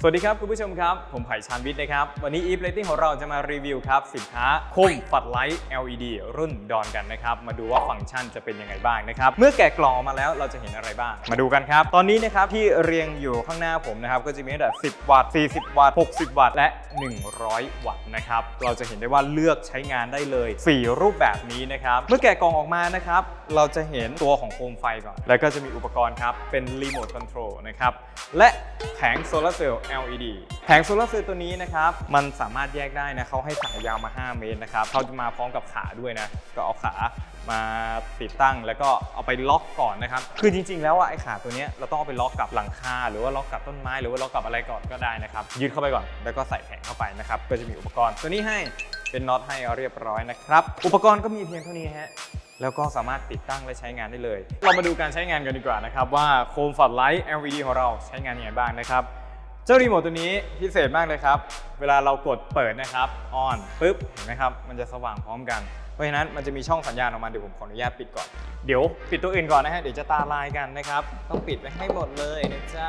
สวัสดีครับ คุณผู้ชมครับ ผมไผ่ชานวิทย์นะครับ วันนี้ e p l a t i n g ของเราจะมารีวิวครับ สินค้าโคมฝัดไลท์ LED รุ่นดอนกันนะครับ มาดูว่าฟังก์ชันจะเป็นยังไงบ้างนะครับ เมื่อแกะกล่องออกมาแล้วเราจะเห็นอะไรบ้าง มาดูกันครับ ตอนนี้นะครับที่เรียงอยู่ข้างหน้าผมนะครับ ก็จะมีตั้งแต่ 10 วัตต์ 40 วัตต์ 60 วัตต์ และ 100 วัตต์นะครับ เราจะเห็นได้ว่าเลือกใช้งานได้เลย 4 รูปแบบนี้นะครับ เมื่อแกะกล่องออกมานะครับ เราจะเห็นตัวของโคมไฟก่อน แล้วก็จะมีอุปกรณ์ครับ เป็นรีโมทคอนโทรลนะครับ และแผงโซลาร์เซลล์ LED แผงโซลาร์เซลล์ตัวนี้นะครับ มันสามารถแยกได้นะเขาให้สายยาวมา 5 เมตรนะครับเขาจะมาพร้อมกับขาด้วยนะ ก็เอาขามาติดตั้งแล้วก็เอาไปล็อกก่อนนะครับ คือจริง ๆ แล้วอะไอ้ขาตัวนี้เราต้องเอาไปล็อกกับหลังคาหรือว่าล็อกกับต้นไม้หรือว่าล็อกกับอะไรก่อนก็ได้นะครับยืดเข้าไปก่อนแล้วก็ใส่แผงเข้าไปนะครับก็จะมีอุปกรณ์ตัวนี้ให้เป็นน็อตให้เรียบร้อยนะครับ อุปกรณ์ก็มีเพียงเท่านี้ฮะแล้วก็สามารถติดตั้งและใช้งานได้เลย เรามาดูการใช้งานกันดีกว่านะครับว่าโคมฝัดไลท์ LED ของเราใช้งานยังไงบ้างนะครับ เจ้ารีโมทตัวนี้พิเศษมากเลยครับ เวลาเรากดเปิดนะครับออนปุ๊บเห็นไหมครับ มันจะสว่างพร้อมกัน เพราะฉะนั้นมันจะมีช่องสัญญาณออกมาเดี๋ยวผมขออนุญาตปิดก่อน เดี๋ยวปิดตัวอื่นก่อนนะฮะ เดี๋ยวจะตาลายกันนะครับ ต้องปิดไปให้หมดเลยนะจ๊ะ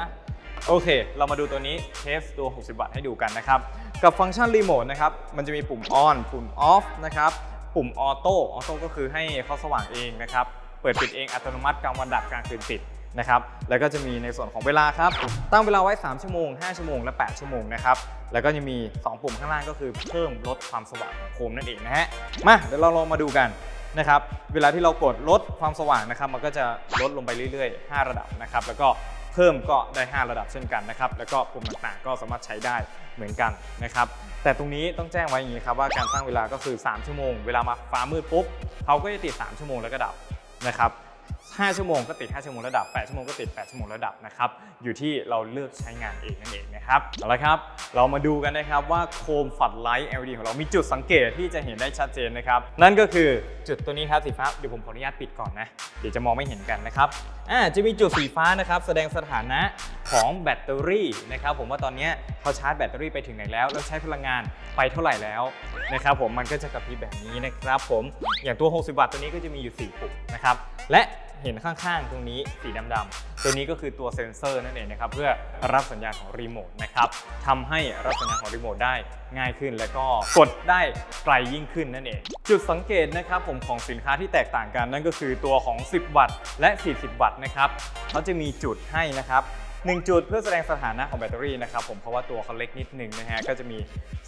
โอเค เรามาดูตัวนี้เทสตัว 60 วัตต์ให้ดูกันนะครับ กับฟังก์ชันรีโมทนะครับ มันจะมีปุ่ม on ปุ่ม off นะครับ ปุ่มออโต้ ออโต้ก็คือให้เขาสว่างเองนะครับ เปิดปิดเองอัตโนมัติกลางวันดับกลางคืนปิด นะครับ แล้วก็จะมีในส่วนของเวลาครับ ตั้งเวลาไว้ 3 ชั่วโมง 5 ชั่วโมง และ 8 ชั่วโมงนะครับ แล้วก็จะมี 2 ปุ่มข้างล่างก็คือเพิ่มลดความสว่างของโคมนั่นเองนะฮะ มาเดี๋ยวเราลองมาดูกันนะครับ เวลาที่เรากดลดความสว่างนะครับ มันก็จะลดลงไปเรื่อยๆ 5 ระดับนะครับ แล้วก็เพิ่มก็ได้ 5 ระดับเช่นกันนะครับ แล้วก็ปุ่มต่างๆ ก็สามารถใช้ได้เหมือนกันนะครับ แต่ตรงนี้ต้องแจ้งไว้อย่างนี้ครับว่าการตั้งเวลาก็คือ 3 ชั่วโมง เวลามาฟ้ามืดปุ๊บเขาก็จะติด 3 ชั่วโมงแล้วก็ดับนะครับ 5 ชั่วโมงก็ติด 5 ชั่วโมงระดับ 8 ชั่วโมงก็ติด 8 ชั่วโมงระดับนะครับอยู่ที่เราเลือกใช้งานเองนั่นเองนะครับเอาละครับเรามาดูกันนะครับว่าโคมฝัดไลท์ LED ของเรามีจุดสังเกตที่จะเห็นได้ชัดเจนนะครับนั่นก็คือจุดตัวนี้ครับสีฟ้าเดี๋ยวผมขออนุญาตปิดก่อนนะเดี๋ยวจะมองไม่เห็นกันนะครับอ่าจะมีจุดสีฟ้านะครับแสดงสถานะของแบตเตอรี่นะครับผมว่าตอนนี้เขาชาร์จแบตเตอรี่ไปถึงไหนแล้ว แล้วใช้พลังงานไปเท่าไหร่แล้วนะครับผมมันก็จะกระพริบแบบนี้นะครับผมอย่างตัว 60 วัตต์ตัวนี้ก็จะมีอยู่4ปุ่มนะครับ และเห็นข้างๆ ตรงนี้สีดำๆ ตัวนี้ก็คือตัวเซ็นเซอร์นั่นเองนะครับ เพื่อรับสัญญาณของรีโมทนะครับทำให้รับสัญญาณของรีโมทได้ง่ายขึ้น และก็กดได้ไกลยิ่งขึ้นนั่นเอง จุดสังเกตนะครับผมของสินค้าที่แตกต่างกันนั่นก็คือตัวของ 10 วัตต์และ 40 วัตต์นะครับเขาจะมีจุดให้นะครับ หนึ่งจุดเพื่อแสดงสถานะของแบตเตอรี่นะครับผมเพราะว่าตัวเขาเล็กนิดนึงนะฮะก็จะมี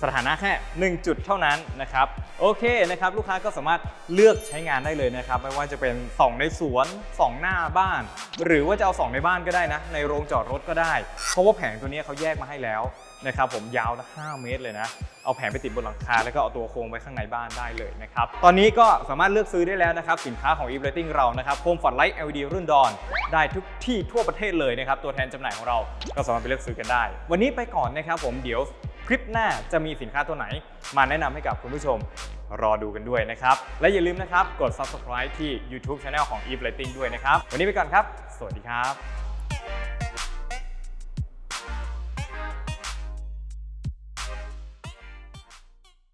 สถานะแค่ 1 จุดเท่านั้นนะครับโอเคนะครับลูกค้าก็สามารถเลือกใช้งานได้เลยนะครับไม่ว่าจะเป็นส่องในสวนส่องหน้าบ้าน หรือว่าจะเอาส่องในบ้านก็ได้นะในโรงจอดรถก็ได้ เพราะว่าแผงตัวนี้เขาแยกมาให้แล้วนะครับผมยาว5เมตรเลยนะ เอาแผงไปติดบนหลังคา แล้วก็เอาตัวโครงไว้ข้างในบ้านได้เลยนะครับ ตอนนี้ก็สามารถเลือกซื้อได้แล้วนะครับ สินค้าของ e v e r t i n g เรานะครับโคมฝัดไลท์ LED รุ่นดอน ได้ทุกที่ทั่วประเทศเลยนะครับ ตัวแทนจำหน่ายของเรา ก็สามารถไปเลือกซื้อกันได้ วันนี้ไปก่อนนะครับผมเดี๋ยวคลิปหน้าจะมีสินค้าตัวไหน มาแนะนำให้กับคุณผู้ชมรอดูกันด้วยนะครับ และอย่าลืมนะครับ กด subscribe ที่ YouTube Channel ของ e v e r t i n g ด้วยนะครับ วันนี้ไปก่อนครับ สวัสดีครับ